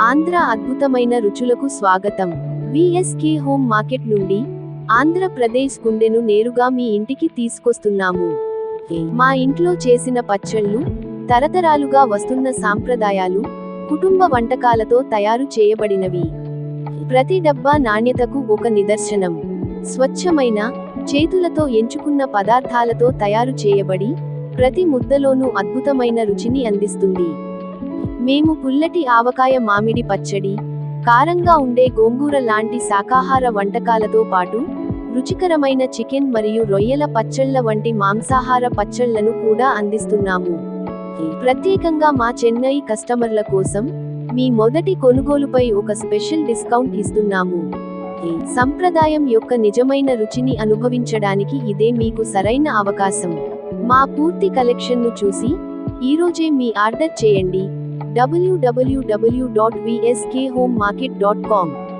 ఆంధ్ర అద్భుతమైన రుచులకు స్వాగతం. VSK home market నుండి ఆంధ్రప్రదేశ్ గుండెను నేరుగా మీ ఇంటికి తీసుకొస్తున్నాము. మా ఇంట్లో చేసిన పచ్చళ్ళు తరతరాలుగా వస్తున్న సాంప్రదాయాలు కుటుంబ వంటకాలతో తయారు చేయబడినవి. ప్రతి డబ్బా నాణ్యతకు ఒక నిదర్శనం. స్వచ్ఛమైన చేతులతో ఎంచుకున్న పదార్థాలతో తయారు చేయబడి ప్రతి ముద్దలోనూ అద్భుతమైన రుచిని అందిస్తుంది. మేము పుల్లటి ఆవకాయ మామిడి పచ్చడి కారంగా ఉండే గోంగూర లాంటి శాకాహార వంటకాలతో పాటు రుచికరమైన చికెన్ మరియు రొయ్యల పచ్చళ్ళ వంటి మాంసాహార పచ్చళ్ళను కూడా అందిస్తున్నాము. ప్రత్యేకంగా మా చెన్నై కస్టమర్ల కోసం మీ మొదటి కొనుగోలుపై ఒక స్పెషల్ డిస్కౌంట్ ఇస్తున్నాము. సంప్రదాయం యొక్క నిజమైన రుచిని అనుభవించడానికి ఇదే మీకు సరైన అవకాశం. మా పూర్తి కలెక్షన్ను చూసి ఈరోజే మీ ఆర్డర్ చేయండి. www.vskhomemarket.com.